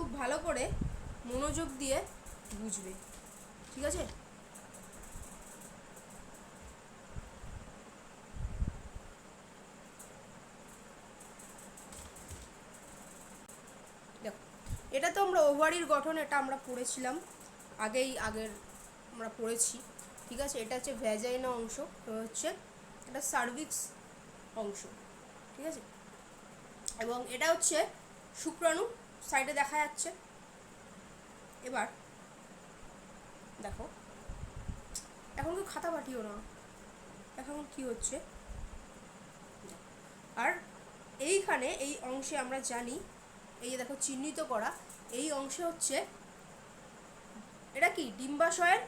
খুব ভালো করে মনোযোগ দিয়ে বুঝবে। ঠিক আছে? এটা তো আমরা ওভারির গঠন, এটা আমরা পড়েছিলাম। আগেই আগের আমরা পড়েছি। ঠিক আছে? এটা হচ্ছে ভ্যাজাইনা অংশ হচ্ছে এটা সার্ভিক্স অংশ। ঠিক আছে? এবং এটা হচ্ছে শুক্রাণু সাইডে দেখা যাচ্ছে। এবার দেখো। এখন কেউ খাতা পাঠিও না। এখন কি হচ্ছে? আর এইখানে এই অংশে আমরা জানি এই যে দেখো চিহ্নিত করা এই অংশে হচ্ছে এটা কি? ডিম্বাশয়ের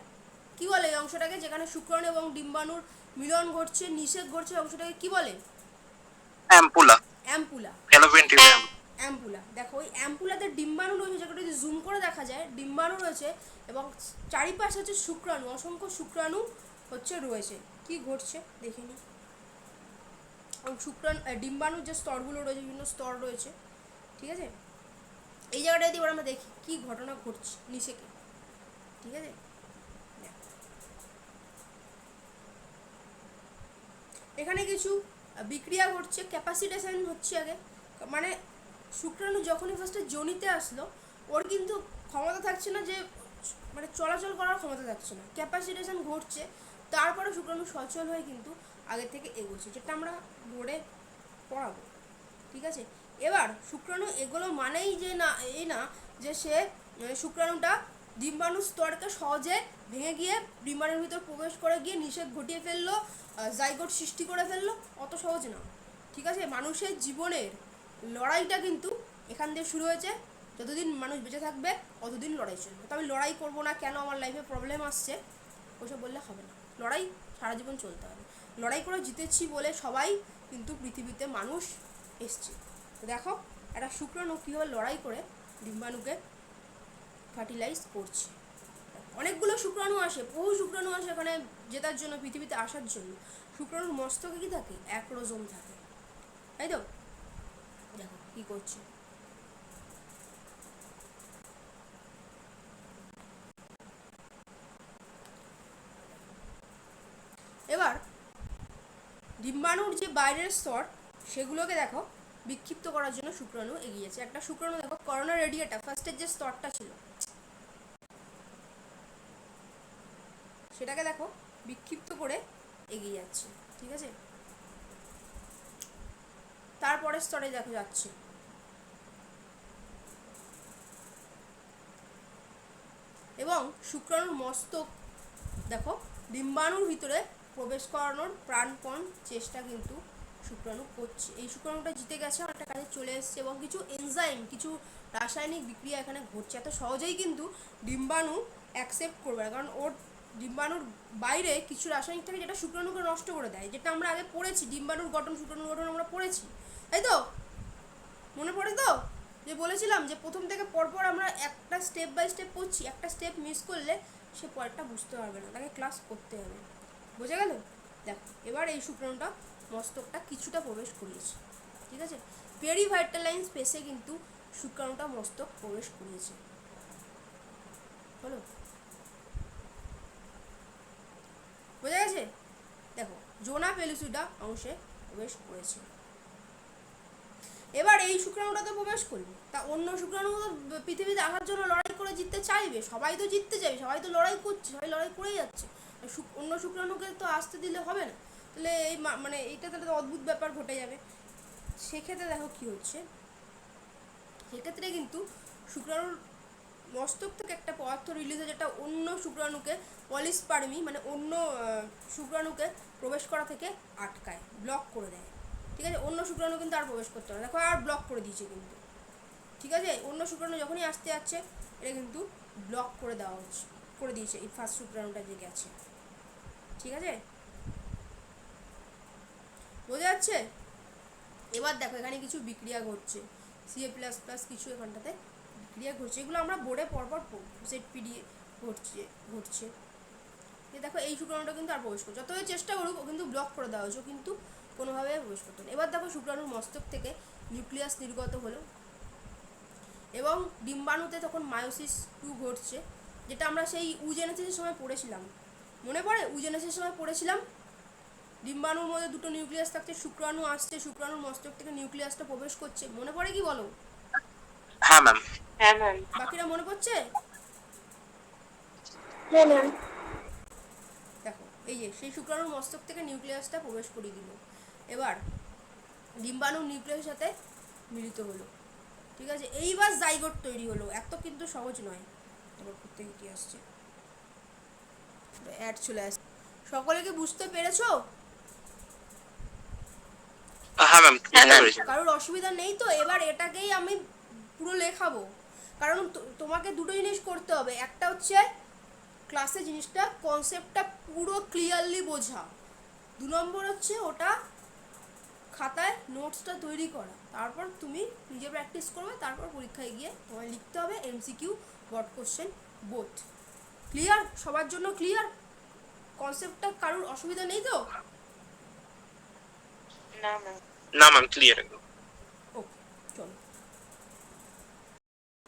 কি বলে এই অংশটাকে? যেখানে শুক্রাণু এবং ডিম্বাণুর মিলন ঘটছে নিষেধ ঘটছে অংশটাকে কি বলে? অ্যাম্পুলা। অ্যাম্পুলা। অ্যাম্পুলা। দেখো, ওই অ্যাম্পুলাতে ডিম্বাণু রয়েছে, যেটা যদি জুম করে দেখা যায়, ডিম্বাণু রয়েছে এবং চারিপাশে হচ্ছে শুক্রাণু, অসংখ্য শুক্রাণু হচ্ছে রয়েছে। কি ঘটছে? দেখে নি এবং শুক্রাণু ডিম্বাণুর যে স্তরগুলো রয়েছে, বিভিন্ন স্তর রয়েছে, ঠিক আছে? এই জায়গাটা যদি আমরা দেখি, কি ঘটনা ঘটছে নিচেকে? ঠিক আছে। এখানে কিছু বিক্রিয়া ঘটছে, ক্যাপাসিটেশন হচ্ছে আগে। মানে শুক্রাণু যখনই ফার্স্টে জনিতে আসলো, ওর কিন্তু ক্ষমতা থাকছে না যে মানে চলাচল করার ক্ষমতা থাকছে না। ক্যাপাসিটেশন ঘটছে, তারপরে শুক্রাণু সচল হয়ে কিন্তু আগে থেকে এগোচ্ছে, যেটা আমরা বোর্ডে পড়াবো। ঠিক আছে? এবার শুক্রাণু এগুলো মানেই যে না, এই না যে সে শুক্রাণুটা ডিম্বাণু স্তরকে সহজে ভেঙে গিয়ে ডিম্বাণুর ভিতর প্রবেশ করে গিয়ে নিষেধ ঘটিয়ে ফেলল জাইগোট সৃষ্টি করে ফেলল, অত সহজ না। ঠিক আছে? মানুষের জীবনের লড়াইটা কিন্তু এখান দিয়ে শুরু হয়েছে। যতদিন মানুষ বেঁচে থাকবে, ততদিন লড়াই চলবে। তো আমি লড়াই করব না কেন? আমার লাইফে প্রবলেম আসছে। ওসব বললে হবে না। লড়াই সারা জীবন চলতে হবে। লড়াই করে জিতেছি বলে সবাই কিন্তু পৃথিবীতে মানুষ এসছে। দেখো, একটা শুক্রাণু কীভাবে লড়াই করে ডিম্বাণুকে ফার্টিলাইজ করছে। অনেকগুলো শুক্রাণু আসে, বহু শুক্রাণু আসে এখানে জেতার জন্য, পৃথিবীতে আসার জন্য। শুক্রাণুর মস্তকে কি থাকে? অ্যাক্রোজোম থাকে। তাই তো? কি করছে? এবার ডিম্বাণুর যে বাইরের স্তর, সেগুলোকে দেখো বিক্ষিপ্ত করার জন্য শুক্রাণু এগিয়েছে। একটা শুক্রাণু দেখো, করোনা রেডিয়েটা ফার্স্টের যে স্তরটা ছিল, সেটাকে দেখো বিক্ষিপ্ত করে এগিয়ে যাচ্ছে, ঠিক আছে? তারপরের স্তরে দেখো যাচ্ছে। এবং শুক্রাণুর মস্তক, দেখো, ডিম্বাণুর ভিতরে প্রবেশ করানোর প্রাণপণ চেষ্টা কিন্তু শুক্রাণু করছে। এই শুক্রাণুটা জিতে গেছে, অনেকটা কাজে চলে এসেছে এবং কিছু এনজাইম কিছু রাসায়নিক বিক্রিয়া এখানে ঘটছে। এত সহজেই কিন্তু ডিম্বাণু অ্যাকসেপ্ট করবে না, কারণ ওর ডিম্বাণুর বাইরে কিছু রাসায়নিক থাকে যেটা শুক্রাণুকে নষ্ট করে দেয়। যেটা আমরা আগে পড়েছি, ডিম্বাণুর গঠন, শুক্রাণুর গঠন আমরা পড়েছি। তাই তো, মনে পড়ে তো? যে বলেছিলাম যে প্রথম থেকে পরপর আমরা একটা স্টেপ বাই স্টেপ পড়ছি একটা স্টেপ মিস করলে সে পরেরটা বুঝতে পারবে না, তাকে ক্লাস করতে হবে। বোঝা গেল? দেখো, এবার এই শুক্রাণুটা মস্তকটা কিছুটা প্রবেশ করিয়েছে, ঠিক আছে? পেরিভাইটালাইন স্পেসে কিন্তু শুক্রাণুটা মস্তক প্রবেশ করিয়েছে। হলো বোঝা গেছে? দেখো, জোনা পেলুসিডা অংশে প্রবেশ করেছে। এবার এই শুক্রাণুটা তো প্রবেশ করবে। তা অন্য শুক্রাণু পৃথিবীতে আসার জন্য লড়াই করে জিততে চাইবে। সবাই তো জিততে চাইবে, সবাই তো লড়াই করছে, সবাই লড়াই করেই যাচ্ছে। অন্য শুক্রাণুকে তো আসতে দিলে হবে না। তাহলে এই মানে এইটা তাহলে তো অদ্ভুত ব্যাপার ঘটে যাবে। সেক্ষেত্রে দেখো কি হচ্ছে। সেক্ষেত্রে কিন্তু শুক্রাণুর মস্তক থেকে একটা পদার্থ রিলিজ হয় যেটা অন্য শুক্রাণুকে পলিস্পার্মি মানে অন্য শুক্রাণুকে প্রবেশ করা থেকে আটকায় ব্লক করে দেয়। ঠিক আছে? অন্য শুক্রাণু কিন্তু আর প্রবেশ করতে পারে দেখো, আর ব্লক করে দিয়েছে কিন্তু। ঠিক আছে? অন্য শুক্রাণু যখনই আসতে যাচ্ছে, এটা কিন্তু ব্লক করে দেওয়া হচ্ছে, করে দিয়েছে এই ফার্স্ট শুক্রাণুটা যে গেছে। ঠিক আছে? বোঝা যাচ্ছে? এবার দেখো, এখানে কিছু বিক্রিয়া ঘটছে। সিএ প্লাস প্লাস কিছু এখানটাতে বিক্রিয়া ঘটছে। এগুলো আমরা বোর্ডে পরপর সেট পিডিয়ে ঘটছে ঘটছে। দেখো, এই শুক্রাণুটা কিন্তু আর প্রবেশ করছে যতই চেষ্টা করুক, ও কিন্তু ব্লক করে দেওয়া হয়েছে। কিন্তু কোনোভাবে প্রবেশ করতো না। এবার দেখো শুক্রাণুর মস্তক থেকে নিউক্লিয়াস নির্গত হলো এবং ডিম্বাণুতে তখন মায়োসিস টু ঘটছে যেটা আমরা সেই উজেনেসিসের সময় পড়েছিলাম। মনে পড়ে? উজেনেসিসের সময় পড়েছিলাম। ডিম্বাণুর মধ্যে দুটো নিউক্লিয়াস থাকছে শুক্রাণু আসছে শুক্রাণুর মস্তক থেকে নিউক্লিয়াসটা প্রবেশ করছে। মনে পড়ে কি বলো? হ্যাঁ ম্যাম হ্যাঁ ম্যাম বাকিরা মনে পড়ছে? হ্যাঁ ম্যাম দেখো এই যে সেই শুক্রাণুর মস্তক থেকে নিউক্লিয়াসটা প্রবেশ করিয়ে দিল। এবার ডিম্বাণু নিউক্লিয়াসের সাথে মিলিত হলো। ঠিক আছে? এইবার জাইগোট তৈরি হলো। এত কিন্তু সহজ নয়। এবার থেকে কি আসছে। অ্যাড চলে আসছে। সকলে কি বুঝতে পেরেছ? হ্যাঁ ম্যাম হ্যাঁ. কারোর অসুবিধা নেই তো? এবার এটাকেই আমি পুরো লেখাবো। কারণ তোমাকে দুটো জিনিস করতে হবে। একটা হচ্ছে ক্লাসে জিনিসটা কনসেপ্টটা পুরো ক্লিয়ারলি বোঝা। দু নম্বর হচ্ছে ওটা খাতায় নোটসটা তৈরি করা। তারপর তুমি নিজে প্র্যাকটিস করবে তারপর পরীক্ষায় গিয়ে তোমায় লিখতে হবে MCQ but question both clear সবার জন্য ক্লিয়ার কনসেপ্টটা কারোর অসুবিধা নেই তো? না ম্যাম না ম্যাম ক্লিয়ার একদম।